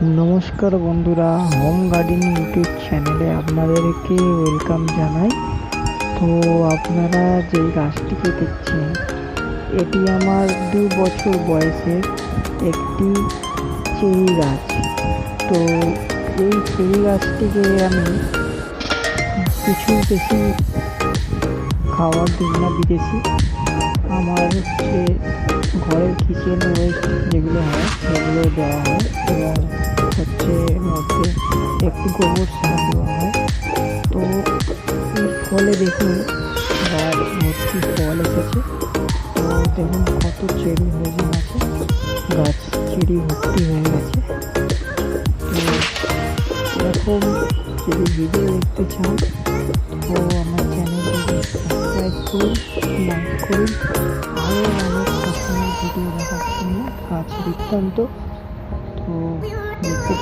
নমস্কার বন্ধুরা home garden YouTube চ্যানেলে আপনাদেরকে ওয়েলকাম জানাই। তো আপনারা যে গাছটিকে দেখছেন, এটি আমার দু বছর বয়সের একটি চেরি গাছ। তো এই চেরি গাছটিকে আমি কিছু বেশি খাওয়ার জন্য বিদেশি। আমার হচ্ছে ঘরের কিচেন ওয়েস্ট যেগুলো হয়, সেগুলো দেওয়া হয়। এবং হচ্ছে মধ্যে একটু গোবর সার দেওয়া হয়। তো ফলে দেখুন, গাছ ভর্তি ফল এসেছে। তো দেখুন কত চেরি হয়ে আছে গাছ চেরি ভর্তি হয়ে গেছে। তো এরকম যদি ভিডিও দেখতে চান, তো আমার চ্যানেলটিকে সাবস্ক্রাইব করুন লাইক করুন, আরও অনেক ভিডিও দেখার জন্য গাছ বৃত্তান্ত। তো দেখতে